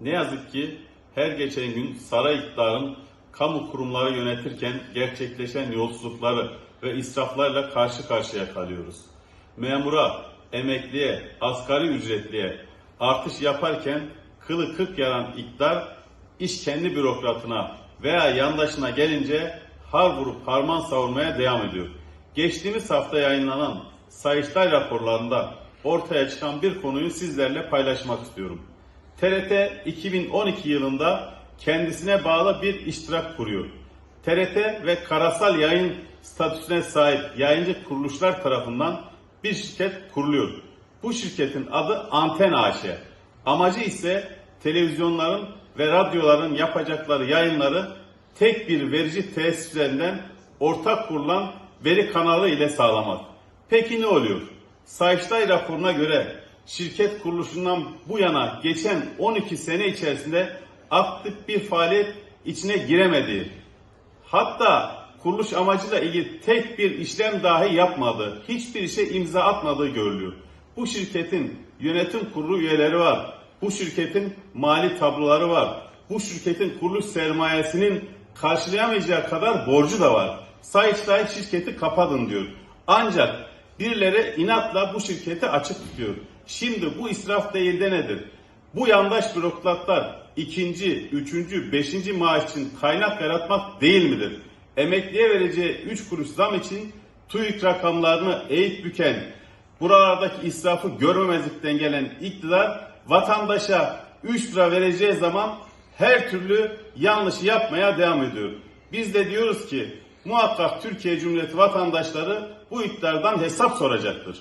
Ne yazık ki her geçen gün saray iktidarın kamu kurumları yönetirken gerçekleşen yolsuzlukları ve israflarla karşı karşıya kalıyoruz. Memura, emekliye, asgari ücretliye artış yaparken kılı kırk yaran iktidar iş kendi bürokratına veya yandaşına gelince har vurup harman savurmaya devam ediyor. Geçtiğimiz hafta yayınlanan Sayıştay raporlarında ortaya çıkan bir konuyu sizlerle paylaşmak istiyorum. TRT 2012 yılında kendisine bağlı bir iştirak kuruyor. TRT ve karasal yayın statüsüne sahip yayıncı kuruluşlar tarafından bir şirket kuruluyor. Bu şirketin adı Anten AŞ. Amacı ise televizyonların ve radyoların yapacakları yayınları tek bir verici tesis ortak kurulan veri kanalı ile sağlamak. Peki ne oluyor? Sayıştay raporuna göre şirket kuruluşundan bu yana geçen 12 sene içerisinde aktif bir faaliyet içine giremediği, hatta kuruluş amacıyla ilgili tek bir işlem dahi yapmadığı, hiçbir işe imza atmadığı görülüyor. Bu şirketin yönetim kurulu üyeleri var. Bu şirketin mali tabloları var. Bu şirketin kuruluş sermayesinin karşılayamayacağı kadar borcu da var. Sayıştay şirketi kapatın diyor. Ancak birileri inatla bu şirketi açık tutuyor. Şimdi bu israf değil de nedir? Bu yandaş bürokratlar ikinci, üçüncü, beşinci maaş için kaynak yaratmak değil midir? Emekliye vereceği üç kuruş zam için TÜİK rakamlarını eğip büken, buralardaki israfı görmemezlikten gelen iktidar vatandaşa 3 lira vereceği zaman her türlü yanlışı yapmaya devam ediyor. Biz de diyoruz ki muhakkak Türkiye Cumhuriyeti vatandaşları bu iktidardan hesap soracaktır.